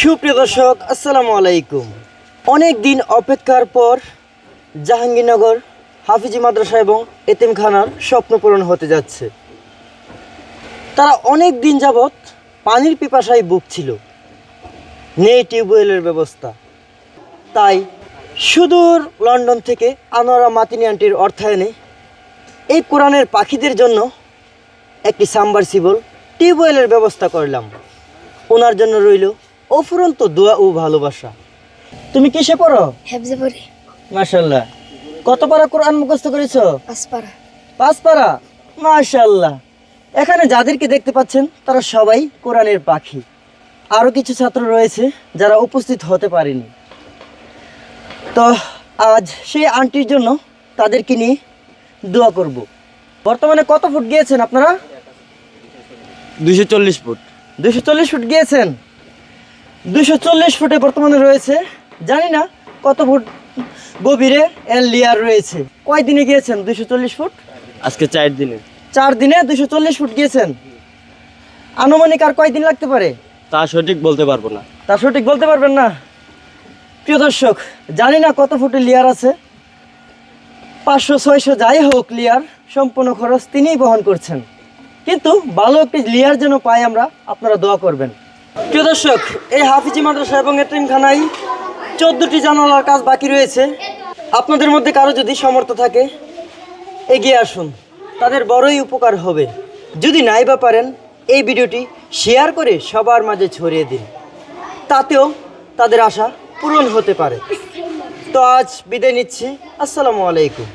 সুপ্রিয় দর্শক, আসসালামু আলাইকুম। অনেক দিন অপেক্ষার পর জাহাঙ্গীরনগর, হাফিজি মাদ্রাসা এবং এতিমখানার স্বপ্ন পূরণ হতে যাচ্ছে। তারা অনেক দিন যাবৎ পানির পিপাসায় ভুগছিল। নেই টিউবওয়েলের ব্যবস্থা। তাই সুদূর লন্ডন থেকে আনোয়ারা মাতিনি আন্টির অর্থায়নে এই কোরআনের পাখিদের জন্য একটি সাম্বারসিবল টিউবওয়েলের ব্যবস্থা করলাম। ওনার জন্য রইল অফুরন্ত দোয়া ও ভালোবাসা। তুমি কিসে পড়ো? হেফজে পড়ি। মাশাল্লাহ কত পারা কোরআন মুখস্থ করেছ? পাঁচপাড়া পাঁচ পারা? মাশাল্লাহ এখানে যাদেরকে দেখতে পাচ্ছেন তারা সবাই কোরআনের পাখি। আরও কিছু ছাত্র রয়েছে যারা উপস্থিত হতে পারেনি। তো আজ সেই আন্টির জন্য তাদেরকে নিয়ে দোয়া করব। বর্তমানে কত ফুট গিয়েছেন আপনারা? দুইশো চল্লিশ ফুট। দুইশো চল্লিশ ফুট গিয়েছেন? দুশো চল্লিশ ফুটে বর্তমানে রয়েছে। জানি না কত ফুট গভীরে এর লেয়ার রয়েছে। কয় দিনে গিয়েছেন দুশো চল্লিশ ফুট? আজকে চার দিনে। চার দিনে দুশো চল্লিশ ফুট গিয়েছেন। আনুমানিক আর কয় দিন লাগতে পারে? তা সঠিক বলতে পারব না। তা সঠিক বলতে পারবেন না? প্রিয় দর্শক জানি না কত ফুটের লেয়ার আছে। পাঁচশো ছয়শো যাই হোক লেয়ার সম্পূর্ণ খরচ তিনিই বহন করছেন। কিন্তু ভালো একটি লেয়ার যেন পাই আমরা আপনারা দোয়া করবেন। প্রিয় দর্শক, এই হাফিজি মাদ্রাসা এবং এতিমখানায় চোদ্দোটি জানালার কাজ বাকি রয়েছে। আপনাদের মধ্যে কারও যদি সামর্থ্য থাকে, এগিয়ে আসুন। তাদের বড়ই উপকার হবে। যদি নাই বা পারেন, এই ভিডিওটি শেয়ার করে সবার মাঝে ছড়িয়ে দিন। তাতেও তাদের আশা পূরণ হতে পারে। তো আজ বিদায় নিচ্ছি। আসসালামু আলাইকুম।